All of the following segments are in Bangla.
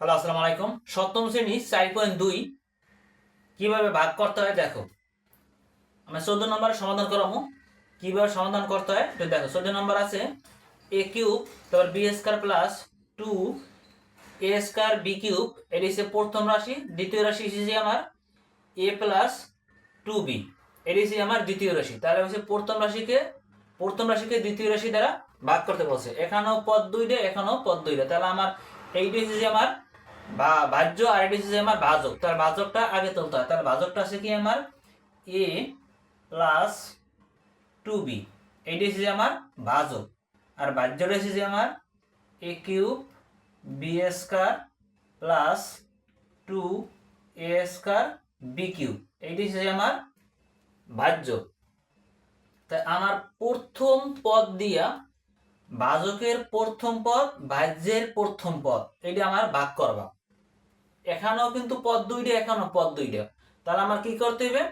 হ্যালো, আসসালামু আলাইকুম। সপ্তম শ্রেণি, চার পয়েন্ট দুই। কীভাবে ভাগ করতে হয়, দেখো। আমি চোদ্দ নম্বরের সমাধান করামো কীভাবে সমাধান করতে হয় তো দেখো। চোদ্দ নম্বর আছে এ কিউব, তারপর b square plus two a square b cube. এটি হচ্ছে প্রথম রাশি, দ্বিতীয় রাশি হিসেবে আমার এ প্লাস টু বি এটি হচ্ছে আমার দ্বিতীয় রাশি। তাহলে হচ্ছে প্রথম রাশিকে প্রথম রাশিকে দ্বিতীয় রাশি দ্বারা ভাগ করতে বলছে। এখানেও পদ দুইটা এখানেও পদ দুইটা তাহলে আমার, এইটি হচ্ছে আমার বা ভাজ্য আর এটি হচ্ছে আমার ভাজক তার ভাজকটা আগে তুলতে হয়। তার ভাজকটা আছে কি আমার? এ প্লাস টু বি এইটি হচ্ছে আমার ভাজক আর ভাজ্যটা হচ্ছে আমার a cube b square plus two a square b cube এইটি হচ্ছে আমার ভাজ্য তাই আমার প্রথম পদ দিয়া ভাজকের প্রথম পদ ভাজ্যের প্রথম পদ এটা আমার ভাগ করবা। এখানেও কিন্তু পদ দুইটা, এখানেও পদ দুইটা। তাহলে আমার কি করতে হবে?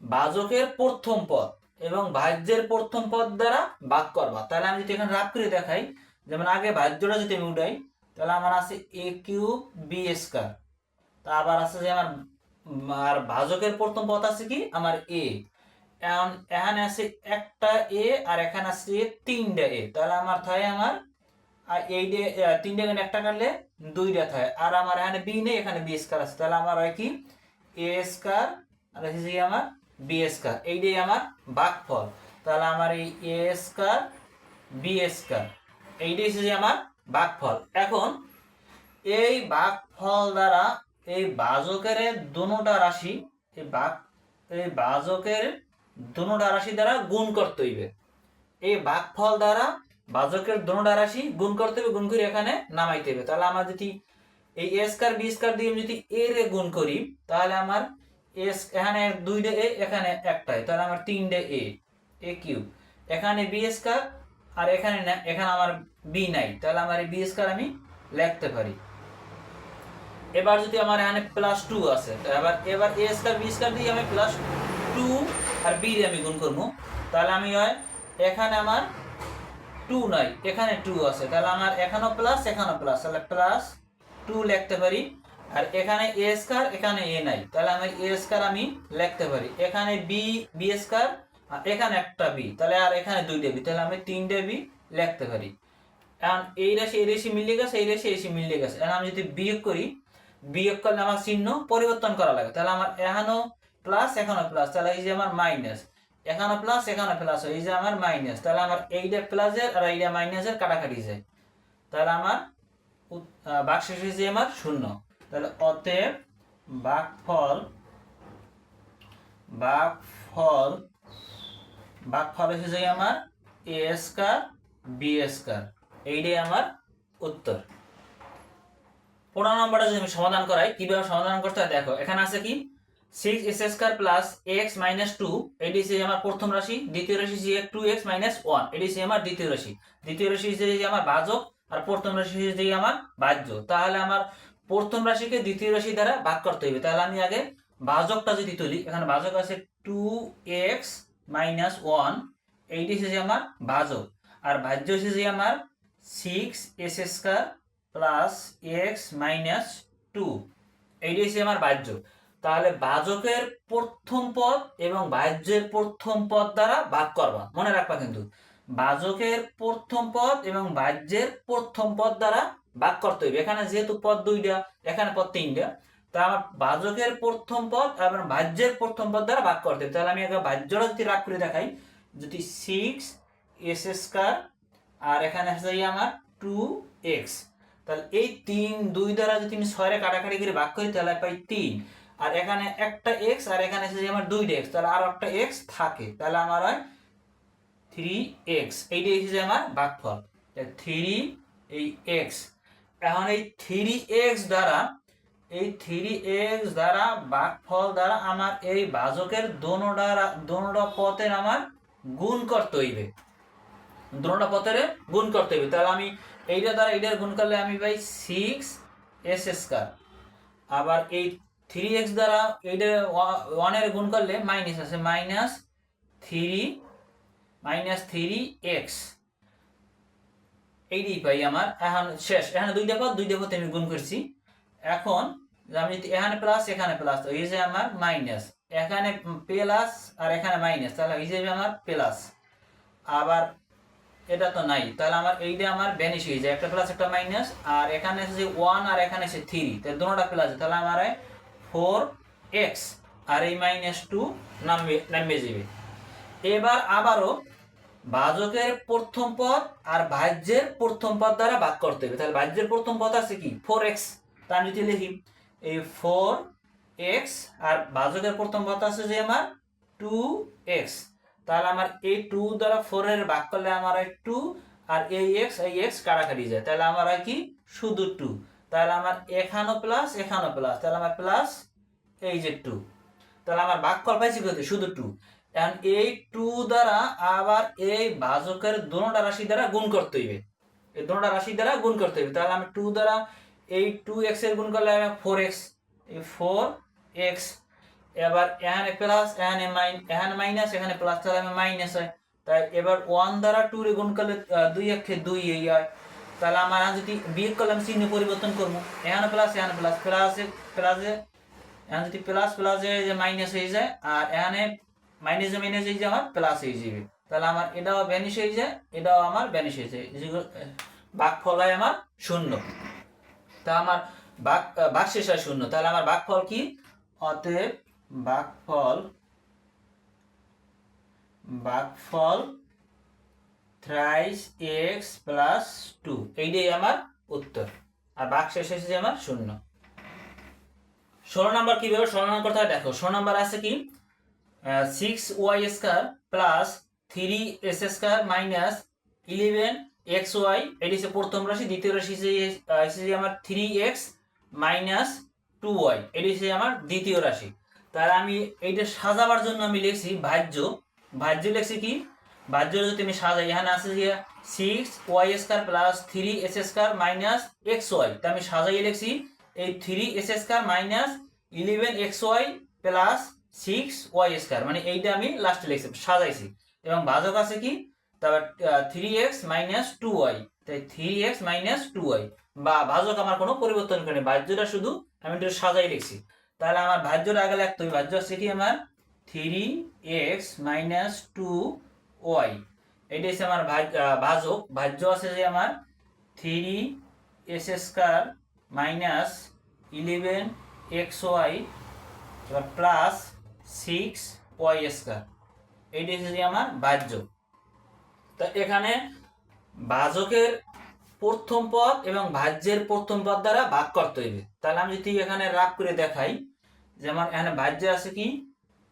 ভাজকের প্রথম পদ এবং ভাজ্যের প্রথম পদ দ্বারা ভাগ করবা। তাহলে আমি যদি এখানে রাগ করে দেখাই, যেমন আগে ভাজ্যটা যদি আমি উঠাই, তাহলে আমার আছে এ কিউব বি স্কোয়ার তা আবার আছে যে আমার, আর ভাজকের প্রথম পদ আছে কি? আমার এ এখন আছে একটা এ আর এখানে আছে তিনটা এ তাহলে আমার থাকে আমার, আর এই তিনটে একটা কাটলে দুইটা থাকে আর আমার এখানে বি নেই, এখানে বি স্কার আছে। তাহলে আমার হয় কি? এ স্কার আর হচ্ছে আমার বি স্কার এইটাই আমার ভাগফল তাহলে আমার এই এ স্কার বি স্কার এইটাই হচ্ছে আমার ভাগফল এখন, এই ভাগফল দ্বারা এই বাজকের দুটা রাশি, এই ভাগ এই বাজকের দুটা রাশি দ্বারা গুণ করতে হইবে। এই ভাগফল দ্বারা বাজকের দুটা রাশি, গুণ করতে হবে, গুণ করে এখানে নামাইতে হবে। তাহলে আমার যদি এই এ স্কার বি স্কার দিয়ে যদি এ রে গুণ করি, তাহলে আমার এস এখানে দুইটা এ এখানে একটাই। তাহলে আমার তিনটে এ এ কিউব এখানে বি স্কার আর এখানে এখানে আমার বি নাই। তাহলে আমার এই বি স্কার আমি লিখতে পারি। এবার যদি আমার এখানে প্লাস টু আছে এবার এবার এ স্কয়ার বি স্কয়ার দিয়ে আমি প্লাস টু আর বি আমি গুণ করব। তাহলে আমি হয়, এখানে আমার টু নাই, এখানে টু আছে। তাহলে আমার এখানেও প্লাস এখানেও প্লাস তাহলে প্লাস টু লিখতে পারি। আর এখানে এ স্কয়ার এখানে এ নাই। তাহলে আমি এ স্কয়ার আমি লিখতে পারি। এখানে বি বি স্কয়ার আর এখানে একটা বি তাহলে আর এখানে দুইটা বি তাহলে আমি তিনটে বি লিখতে পারি। এখন এই রাশি এই রাশি মিলে গেছে, এই রাশি এই রাশি মিলে গেছে। এখন আমি যদি বিয়োগ করি, বিয়োগ করলে আমার চিহ্ন পরিবর্তন করা লাগে। তাহলে আমার এখানেও প্লাস এখানেও প্লাস তাহলে এই যে আমার মাইনাস এখানে প্লাস এখানে প্লাস এই যে আমার মাইনাস তাহলে আমার এইটা প্লাসের আর এইটা মাইনাসের কাটাকাটি যায় তাহলে আমার বাকশেষ হয়েছে আমার শূন্য। তাহলে অতএব বাকফল বাকফল বাকফল হয়েছে আমার এ স্কার বি স্কার এইটাই আমার উত্তর। পনেরো নম্বরটা যদি আমি সমাধান করাই, কীভাবে সমাধান করতে হয়, দেখো, এখানে আছে কি? Six s square plus x minus two এটি হচ্ছে আমার প্রথম রাশি, দ্বিতীয় রাশি হচ্ছে টু এক্স মাইনাস ওয়ান এটি হচ্ছে আমার দ্বিতীয় রাশি। দ্বিতীয় রাশি হচ্ছে আমার ভাজক আর প্রথম রাশি হচ্ছে আমার বাহ্য। তাহলে আমার প্রথম রাশিকে দ্বিতীয় রাশি দ্বারা ভাগ করতে হবে। তাহলে আমি আগে ভাজকটা যদি তুলি, এখানে ভাজক আছে টু এক্স মাইনাস ওয়ান এইটি হচ্ছে আমার ভাজক আর ভাজ্য হচ্ছে আমার six s square plus x minus two এইটি হচ্ছে আমার বাহ্য। তাহলে বাজকের প্রথম পদ এবং ভাজ্যের প্রথম পদ দ্বারা ভাগ করবা। মনে রাখবা কিন্তু, বাজকের প্রথম পদ এবং বাহ্যের প্রথম পদ দ্বারা ভাগ করতে হইবে। এখানে যেহেতু পদ দুইটা, এখানে পদ তিনটা, তা আমার ভাজকের প্রথম পদ এবং ভাজ্যের প্রথম পদ দ্বারা ভাগ করতে হবে তাহলে আমি আগে ভাজ্যটা যদি রাগ করে দেখাই, যদি সিক্স এস স্কোয়ার আর এখানে আছে আমার টু এক্স তাহলে এই তিন দুই দ্বারা যদি আমি ছয়রে কাটাকাটি করে ভাগ করি, তাহলে পাই তিন। আর এখানে একটা এক্স আর এখানে এসেছে আমার দুইটা এক্স তাহলে আরও একটা এক্স থাকে। তাহলে আমার হয় থ্রি এক্স এইটা এসেছে আমার ভাগফল থ্রি এই এক্স এখন এই থ্রি এক্স দ্বারা, এই থ্রি এক্স দ্বারা ভাগফল দ্বারা আমার এই ভাজকের দোনোটা দোনোটা পথের আমার গুণ করতে হইবে। দুটা পথের গুণ করতে হইবে। তাহলে আমি এইটা দ্বারা এইটার গুণ করলে আমি পাই সিক্স এস স্কোয়ার আবার এই থ্রি এক্স দ্বারা এইটা ওয়ানের গুণ করলে মাইনাস আছে minus three minus three x এইটাই পাই আমার, এখন শেষ, এখানে দুইটা পদ দুইটা পথে আমি গুণ করছি। এখন আমি এখানে প্লাস এখানে প্লাস তো এই যে আমার মাইনাস এখানে প্লাস আর এখানে মাইনাস তাহলে এই যাবে আমার প্লাস আবার এটা তো নাই, তাহলে আমার এইটা আমার ভ্যানিশ হয়ে যায়, একটা প্লাস একটা মাইনাস আর এখানে এসেছে ওয়ান আর এখানে এসে থ্রি তাহলে দুটোটা প্লাস তাহলে আমার ফোর এক্স আর এই মাইনাস টু নামবে নামবে যাবে এবার আবারও ভাজকের প্রথম পদ আর ভাজ্যের প্রথম পদ দ্বারা ভাগ করতে হবে। তাহলে ভাজ্যের প্রথম পদ আছে কি? ফোর এক্স তা আমি যদি লিখি, এই ফোর এক্স আর ভাজকের প্রথম পদ আছে যে আমার টু এক্স তাহলে আমার এই টু দ্বারা ফোর এর ভাগ করলে আমার টু আর এই এক্স এই এক্স কাটাকাটি যায়। তাহলে আমার কি? শুধু টু তাহলে আমার এখানো প্লাস এখানো প্লাস তাহলে আমার প্লাস এই যে টু তাহলে আমার ভাগফল পাইছি কত শুধু টু এখন এই টু দ্বারা আবার এই ভাজকের দোনোটা রাশি দ্বারা গুণ করতে হইবে। এই দোনোটা রাশি দ্বারা গুণ করতে হইবে। তাহলে আমি টু দ্বারা এই টু এক্সের গুণ করলে আমি ফোর এক্স এই ফোর এক্স এবার এখানে প্লাস এখানে মাইন এখানে মাইনাস এখানে প্লাস তাহলে আমি মাইনাস হয়। তাই এবার ওয়ান দ্বারা টু রে গুণ করলে দুই একে দুই এই হয়। তাহলে আমার যদি বিয়োগ করলে আমি চিহ্ন পরিবর্তন করব। এখানে প্লাস এখানে প্লাস প্লাসে প্লাসে এখন যদি প্লাস প্লাসে যে মাইনাস হয়ে যায়, আর এখানে মাইনাসে মাইনাস হয়ে যায় আমার প্লাস হয়ে যাবে। তাহলে আমার এটাও ভ্যানিশ হয়ে যায়, এটাও আমার ভ্যানিশ হয়ে যায়। ভাগফল হয় আমার শূন্য। তা আমার ভাগ ভাগ শেষ হয় শূন্য। তাহলে আমার ভাগফল কি? অতএব ভাগফল ভাগফল থ্রাইস এক্স প্লাস টু এইটাই আমার উত্তর। আর ভাগ শেষ হয়েছে আমার শূন্য। ষোলো নাম্বার কীভাবে সমাধান করতে হয়? দেখো, ষোলো নাম্বার আছে কি? Six y square plus three s square minus eleven x y এটি হচ্ছে প্রথম রাশি, দ্বিতীয় রাশি হচ্ছে আমার three x minus two y এটি হচ্ছে আমার দ্বিতীয় রাশি। তাহলে আমি এইটা সাজাবার জন্য আমি লিখছি ভাজ্য। ভাজ্য লিখছি কি? ভাজ্য যদি আমি সাজাই, এখানে আছে যে six y square plus three s square minus x y তা আমি সাজাই লিখছি, এই three s square minus eleven x y plus six y square মানে এইটা আমি লাস্টে লিখছি, সাজাইছি। এবং ভাজক আছে কি? তারপর three x minus two y তাই three x minus two y বা ভাজক আমার কোনো পরিবর্তন করেনি ভাজ্যটা শুধু আমি একটু সাজাই লিখছি। তাহলে আমার ভাজ্যটা আগে লাগতে ভাজ্য আছে কি আমার? Three x minus two y. এটা হচ্ছে আমার ভাজক ভাজ্য আছে যে আমার three s square minus eleven x y এবার প্লাস সিক্স ওয়াই স্কোয়ার। এইটা হচ্ছে যে আমার ভাজ্য তা এখানে ভাজকের প্রথম পদ এবং ভাজ্যের প্রথম পদ দ্বারা ভাগ করতে হইবে। তাহলে আমি যদি এখানে রাগ করে দেখাই যেমন এখানে ভাজ্যে আছে কি?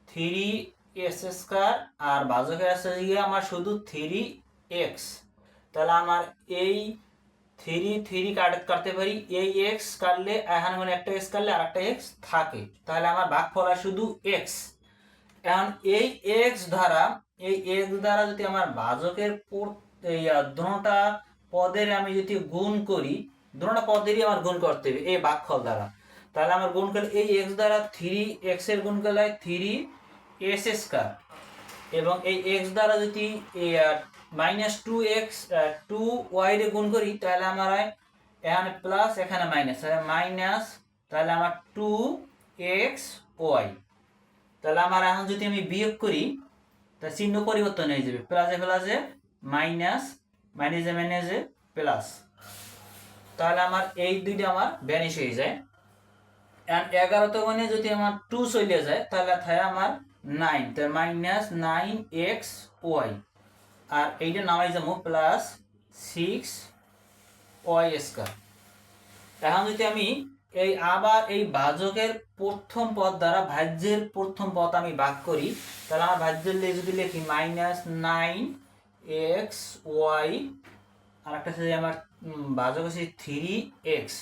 থ্রি এস স্কোয়ার আর ভাজকে আছে গিয়ে আমার শুধু থ্রি এক্স তাহলে আমার এই থ্রি থ্রি কাট, কাটতে পারি। এই এক্স কাটলে, এখানে মানে একটা এক্স কাটলে আর একটা এক্স থাকে। তাহলে আমার ভাগ ফলা শুধু এক্স এখন এই এক্স দ্বারা, এই এক্স দ্বারা যদি আমার এই দুটা পদের আমি যদি গুণ করি, দুটা পদেরই আমার গুণ করতে হবে এই ভাগফল দ্বারা। তাহলে আমার গুণ করলে, এই এক্স দ্বারা থ্রি এক্সের গুণ করলে থ্রি এস স্কোয়ার এবং এই এক্স দ্বারা যদি minus two x two y রে গুণ করি, তাহলে আমার হয় এখানে প্লাস এখানে মাইনাস তাহলে মাইনাস তাহলে আমার টু এক্স ওয়াই তাহলে আমার এখন যদি আমি বিয়োগ করি তা চিহ্ন পরিবর্তন হয়ে যাবে প্লাসে প্লাসে মাইনাস মাইনাসে মাইনাসে প্লাস তাহলে আমার এই দুইটা আমার ভ্যানিশ হয়ে যায়। এগারোতে মানে যদি আমার টু চলে যায়, তাহলে থাকে আমার নাইন তাহলে মাইনাস নাইন এক্স ওয়াই আর এইটা নামাই যাব প্লাস সিক্স ওয়াই স্কোয়ার এখন যদি আমি এই আবার এই ভাজকের প্রথম পদ দ্বারা ভাজ্যের প্রথম পদ আমি ভাগ করি, তাহলে আমার ভাজ্যের যদি লিখি মাইনাস নাইন এক্স ওয়াই আর একটা আছে আমার ভাজক আছে থ্রি এক্স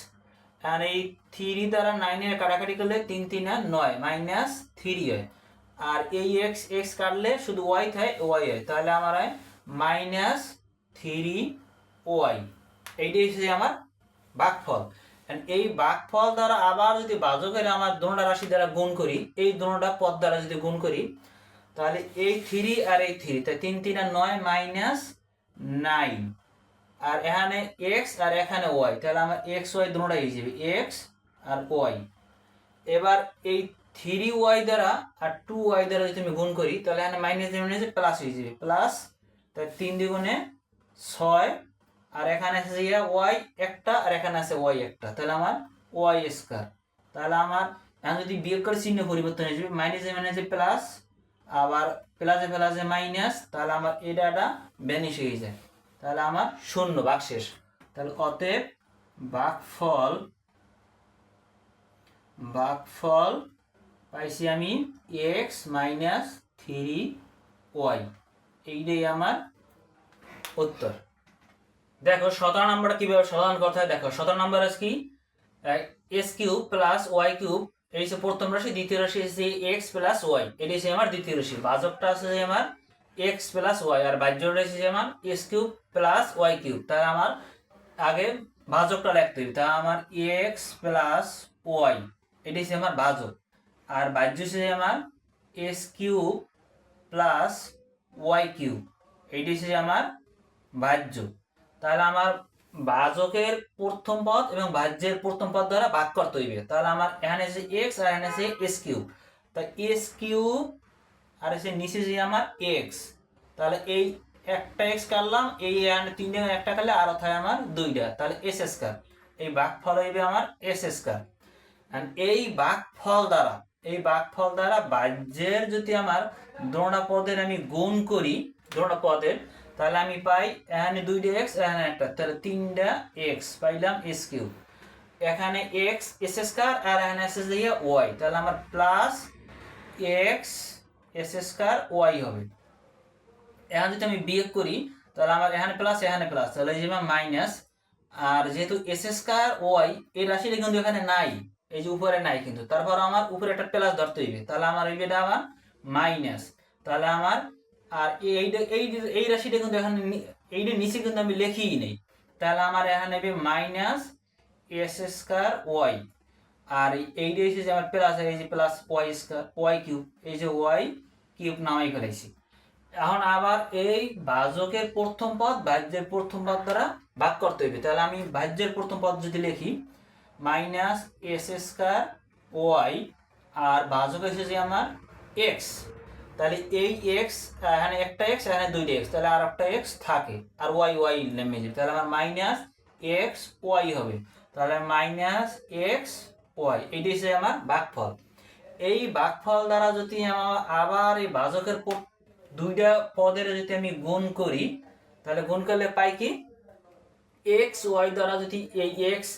আর এই থ্রি দ্বারা নাইনের কাটাকাটি করলে তিন তিন আর নয় মাইনাস থ্রি হয় আর এই এক্স এক্স কাটলে শুধু ওয়াই থাকে ওয়াই হয়। তাহলে আমার হয় মাইনাস থ্রি ওয়াই এইটাই হচ্ছে আমার ভাগফল এই ভাগফল দ্বারা আবার যদি বাজকের আমার দোনোটা রাশি দ্বারা গুণ করি, এই দোনোটা পদ দ্বারা যদি গুণ করি, তাহলে এই থ্রি আর এই থ্রি তাই তিন তিন আর নয় মাইনাস নাইন আর এখানে এক্স আর এখানে ওয়াই তাহলে আমার এক্স ওয়াই দুটোটাই হিসেবে এক্স আর ওয়াই এবার এই থ্রি ওয়াই দ্বারা আর টু ওয়াই দ্বারা যদি আমি গুণ করি, তাহলে এখানে মাইনাস মাইনাস প্লাস হয়ে যাবে। প্লাস তাহলে তিন দ্বিগুণে ছয়, আর এখানে আছে ওয়াই একটা, আর এখানে আছে ওয়াই একটা। তাহলে আমার ওয়াই স্কোয়ার তাহলে আমার এখন যদি বিয়োগ চিহ্ন পরিবর্তন হয়ে যাবে মাইনাসে মাইনাসে প্লাস আবার প্লাসে প্লাসে মাইনাস তাহলে আমার এই ডাটা ভ্যানিশ হয়ে যায়। তাহলে আমার শূন্য বাক শেষ। তাহলে অতএব বাকফল বাকফল পাইছি আমি এক্স মাইনাস থ্রি ওয়াই। এইটাই আমার উত্তর। দেখো, সতেরো নম্বরটা কীভাবে সমাধান করতে হয়? দেখো, সতেরো নম্বর আছে কি? S cube plus y cube, এই হচ্ছে প্রথম রাশি, দ্বিতীয় রাশি হচ্ছে এক্স প্লাস ওয়াই। এটি হচ্ছে আমার দ্বিতীয় রাশি। বাজকটা আছে আমার এক্স প্লাস ওয়াই, আর বাহ্য রাশি আমার s cube plus y cube. তাহলে আমার আগে ভাজকটা লিখতে হবে। তাহলে আমার এক্স প্লাস ওয়াই, এটি হচ্ছে আমার ভাজক আর বাহ্য হচ্ছে আমার s cube plus y cube এইটি হচ্ছে আমার বাহ্য। তাহলে আমার বাজকের প্রথম পদ এবং বাহ্যের প্রথম পদ দ্বারা ভাগ করতে হইবে। তাহলে আমার এখানে আছে এক্স আর এখানে আছে এস কিউব তা এস কিউব আর এসে নিচে যে আমার এক্স তাহলে এই একটা এক্স কাটলাম, এই তিনটে একটা কাটলে আর থাকে আমার দুইটা। তাহলে এস স্কোয়ার এই বাঘ ফল হইবে আমার এস স্কোয়ার আর এই ফল দ্বারা এই বাঘ ফল দ্বারা বাহ্যের যদি আমার দ্রোণা পদের আমি গুণ করি দ্রোণা পদের তাহলে আমি পাই এখানে দুইটা এক্স এখানে একটা। তাহলে তিনটা এক্স পাইলাম এস কিউ এখানে এক্স এস স্কোয়ার আর এখানে এস এস দিয়ে ওয়াই তাহলে আমার plus x s square y হবে। এখন যদি আমি বিয়োগ করি, তাহলে আমার এখানে প্লাস এখানে প্লাস তাহলে এই যে মাইনাস আর যেহেতু এস স্কোয়ার ওয়াই এই রাশিটা কিন্তু এখানে নাই। এই যে উপরে নাই কিন্তু, তারপর আমার উপরে একটা প্লাস ধরতে হইবে। তাহলে আমার হইবে এটা আমার মাইনাস তাহলে আমার আর এইটা এই এই রাশিটা কিন্তু এখানে এইটা নিচে কিন্তু আমি লেখিই নেই। তাহলে আমার এখানে হবে মাইনাস এস স্কোয়ার ওয়াই আর এইটা এসে যে আমার প্লাস এই যে plus y square y cube এই যে ওয়াই কিউব নামাই ফেলাইছি। এখন আবার এই ভাজকের প্রথম পদ ভাজ্যের প্রথম পদ দ্বারা ভাগ করতে হইবে। তাহলে আমি ভাজ্যের প্রথম পদ যদি লিখি মাইনাস এস স্কোয়ার ওয়াই আর ভাজক এসেছে আমার এক্স। তাহলে এই এক্স, এখানে একটা এক্স, এখানে দুইটা এক্স। তাহলে আর একটা এক্স থাকে। আর ওয়াই ওয়াই নেমে যাবে তাহলে আমার মাইনাস এক্স, ওয়াই হবে। তাহলে মাইনাস এক্স, ওয়াই। এটি হচ্ছে আমার ভাগফল। এই ভাগফল দ্বারা যদি আমার আবার এই ভাজকের দুইটা পদের যদি আমি গুণ করি, তাহলে গুণ করলে পাই কি? এক্স, ওয়াই দ্বারা যদি এই এক্স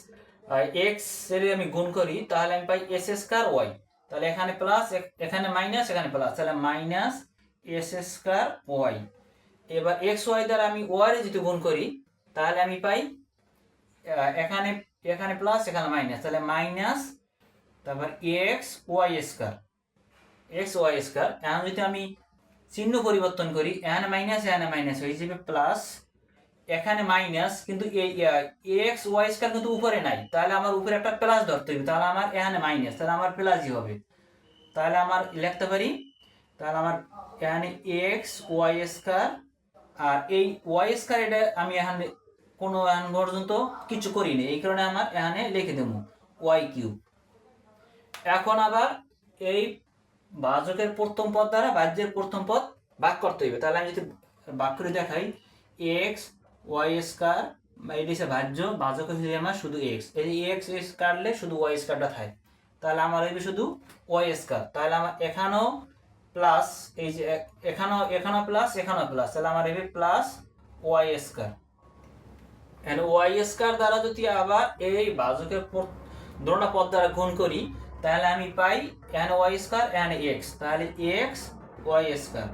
এক্সের আমি গুণ করি, তাহলে আমি পাই এস স্কোয়ার ওয়াই তাহলে এখানে প্লাস এখানে মাইনাস এখানে প্লাস তাহলে মাইনাস এস স্কোয়ার ওয়াই এবার এক্স ওয়াই দ্বারা আমি ওয়াই যদি গুণ করি, তাহলে আমি পাই এখানে এখানে প্লাস এখানে মাইনাস তাহলে মাইনাস তারপর x y square x y square এখন যদি আমি চিহ্ন পরিবর্তন করি এখানে মাইনাস এখানে মাইনাস হয়ে যাবে প্লাস এখানে মাইনাস কিন্তু এক্স ওয়াই স্কোয়ার কিন্তু উপরে নাই। তাহলে আমার উপরে একটা প্লাস ধরতে হবে। তাহলে আমার এখানে মাইনাস তাহলে আমার প্লাসই হবে। তাহলে আমার লিখতে পারি, তাহলে আমার এখানে এক্স ওয়াই স্কোয়ার আর এই ওয়াই স্কোয়ার এটা আমি এখানে কোনো এখন পর্যন্ত কিছু করিনি। এই কারণে আমার এখানে লিখে দেবো ওয়াই কিউব এখন আবার এই বাজকের প্রথম পদ দ্বারা বাহ্যের প্রথম পদ ভাগ করতে হইবে। তাহলে আমি যদি ভাগ করে দেখাই এক্স ওয়াই স্কোয়ার এটি হচ্ছে ভাজ্য বাজক হিসেবে আমার শুধু এক্স এই এক্স এক্স কাটলে শুধু ওয়াই স্কোয়ারটা থাকে। তাহলে আমার হইবে শুধু ওয়াই স্কোয়ার তাহলে আমার এখানেও প্লাস এই যে এখানেও এখানেও প্লাস এখানেও প্লাস তাহলে আমার হইবে প্লাস ওয়াই স্কোয়ার এখানে ওয়াই স্কোয়ার দ্বারা যদি আবার এই বাজকের পর- দুটোটা পদ দ্বারা গুণ করি, তাহলে আমি পাই এখানে ওয়াই স্কোয়ার এখানে এক্স তাহলে এক্স ওয়াই স্কোয়ার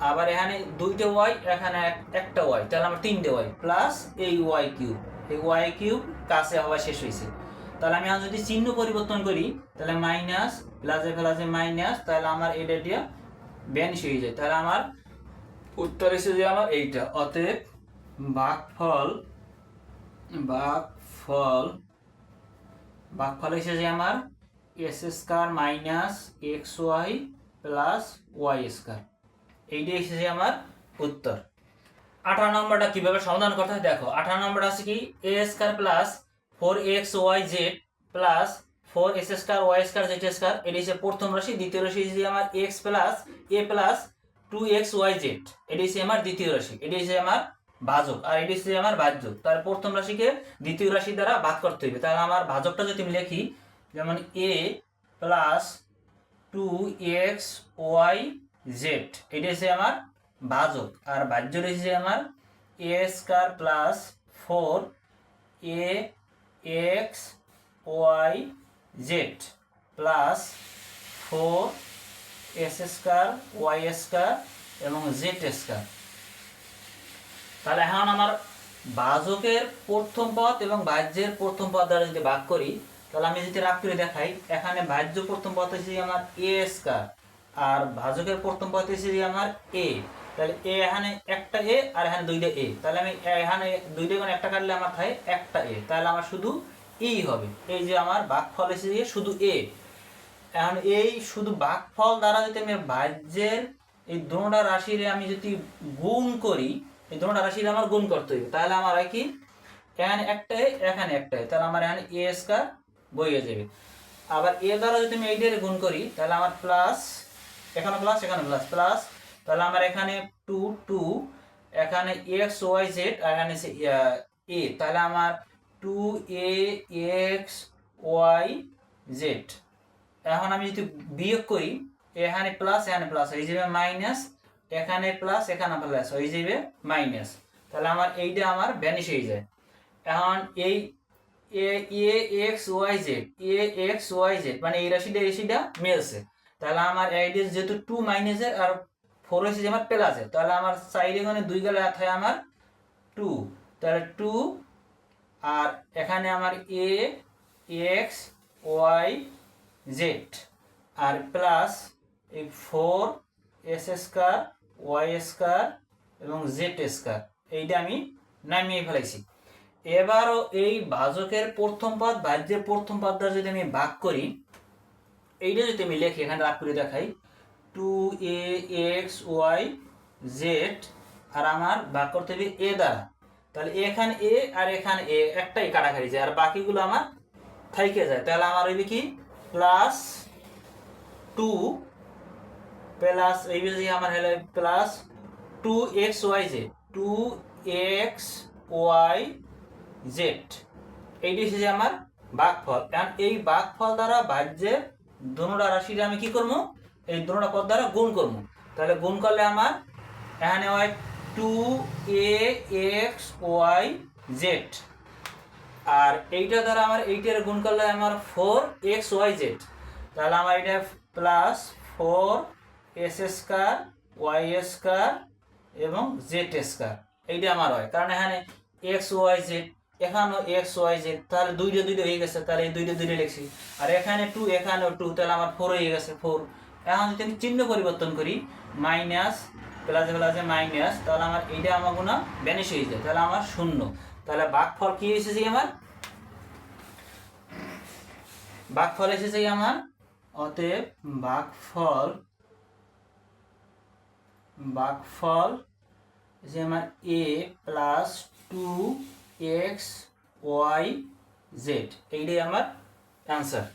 আবার এখানে দুইটা ওয়াই এখানে এক- একটা ওয়াই তাহলে আমার তিনটে ওয়াই প্লাস এই ওয়াই কিউব এই ওয়াই কিউব কাছে হওয়া শেষ হয়েছে। তাহলে আমি যদি চিহ্ন পরিবর্তন করি, তাহলে মাইনাস প্লাসে প্লাসে মাইনাস তাহলে আমার এটা দিয়ে ব্যানিশ হয়ে যায়। তাহলে আমার উত্তর এসে যে আমার এইটা। অতএব বাঘফল বাঘফল বাঘফল এসে যে আমার s square minus x y plus y square এইটা এসেছে আমার উত্তর। আঠারো নম্বরটা কীভাবে সমাধান করতে হয় দেখো, আঠারো নম্বর আছে কি? A square plus four x y z plus four s square y square z square এটি হচ্ছে প্রথম রাশি, দ্বিতীয় রাশি হচ্ছে আমার x plus a plus two x y z এটি হচ্ছে আমার দ্বিতীয় রাশি, এটি হচ্ছে আমার ভাজক, আর এটি হচ্ছে আমার ভাজ্য তার প্রথম রাশিকে দ্বিতীয় রাশি দ্বারা ভাগ করতে হবে তাহলে আমার ভাজকটা যদি আমি লিখি, যেমন a plus two x y z এটি হচ্ছে আমার ভাজক আর ভাজ্য রয়েছে আমার a square plus four a x y z plus four s square y square এবং জেড স্কোয়ার তাহলে এখন আমার ভাজকের প্রথম পদ এবং ভাজ্যের প্রথম পদ দ্বারা যদি ভাগ করি, তাহলে আমি যদি রাগ করে দেখাই, এখানে ভাজ্য প্রথম পদ হচ্ছে আমার এ স্কোয়ার আর ভাজকের প্রথম পদ হচ্ছে আমার এ তাহলে এ এখানে একটা এ আর এখানে দুইটা এ তাহলে আমি এখানে দুইটা কোন একটা কাটলে আমার থাকে একটা এ তাহলে আমার শুধু এই হবে। এই যে আমার ভাগফল এসে গিয়ে শুধু এ এখন এই শুধু ভাগফল দ্বারা যদি আমি ভাজ্যের এই দোনোটা রাশির আমি যদি গুণ করি, এই দোনোটা রাশির আমার গুণ করতে হবে তাহলে আমার কি? এখানে একটা এ এখানে একটা এ তাহলে আমার এখানে এ স্কোয়ার বইয়ে যাবে। আবার এ দ্বারা যদি আমি এইটার গুণ করি, তাহলে আমার প্লাস এখানে প্লাস এখানে প্লাস প্লাস তাহলে আমার এখানে টু টু এখানে এক্স ওয়াই জেড আর এখানে এ তাহলে আমার two a x y z এখন আমি যদি বিয়োগ করি, এখানে প্লাস এখানে প্লাস হয়ে যাবে মাইনাস এখানে প্লাস এখানে প্লাস হয়ে যাবে মাইনাস তাহলে আমার এইটা আমার ভ্যানিশ হয়ে যায়। এখন এই a x y z a x y z মানে এই রাশিটা এই রাশিটা মিলছে। তাহলে আমার এইটা যেহেতু টু মাইনাসের আর ফোর হচ্ছে যে আমার প্লাসের তাহলে আমার সাইডে মানে দুই গেলে হয় আমার টু তাহলে টু আর এখানে আমার এ এক্স ওয়াই জেড আর প্লাস এই four s square y square এবং জেড স্কোয়ার এইটা আমি নামিয়ে ফেলাইছি। এবারও এই ভাজকের প্রথম পদ ভাজ্যের প্রথম পদ দ্বারা যদি আমি ভাগ করি এইটা যদি আমি লিখি, এখানে রাগ করে দেখাই two a x y z আর আমার ভাগ করতে হবে এ দ্বারা। তাহলে এখান এ আর এখান এ একটাই কাটাকাটি যায়, আর বাকিগুলো আমার থাইকে যায়। তাহলে আমার হইবে কি? প্লাস টু প্লাস এই যে আমার হলো plus two x y z two x y z এইটি হচ্ছে আমার বাঘফল কারণ এই বাঘফল দ্বারা ভাজ্যের দুটা রাশিটা আমি কি করব এই দুটা পদ দ্বারা গুণ করব তাহলে গুণ করলে আমার এখানে হয় two a x y z আর এইটা দ্বারা আমার এইটার গুণ করলে আমার ফোর এক্স ওয়াই জেড তাহলে আমার এটা plus four s square y square এবং জেড স্কোয়ার এইটা আমার হয়। কারণ এখানে এক্স ওয়াই জেড এখানেও এক্স ওয়াই জেড তাহলে দুইটা দুইটা হয়ে গেছে, তাহলে এই দুইটা দুইটা লিখছি। আর এখানে টু এখানেও টু তাহলে আমার ফোর হয়ে গেছে ফোর এখন যদি আমি চিহ্ন পরিবর্তন করি মাইনাস প্লাসে প্লাসে মাইনাস তাহলে আমার এইটা আমার গুণা ব্যানিশ হয়ে যায়, তাহলে আমার শূন্য। তাহলে বাঘফল কি এসেছে আমার? বাঘফল এসেছে আমার? অতএব বাঘফল বাঘফল যে আমার a plus two x y z এইটাই আমার অ্যান্সার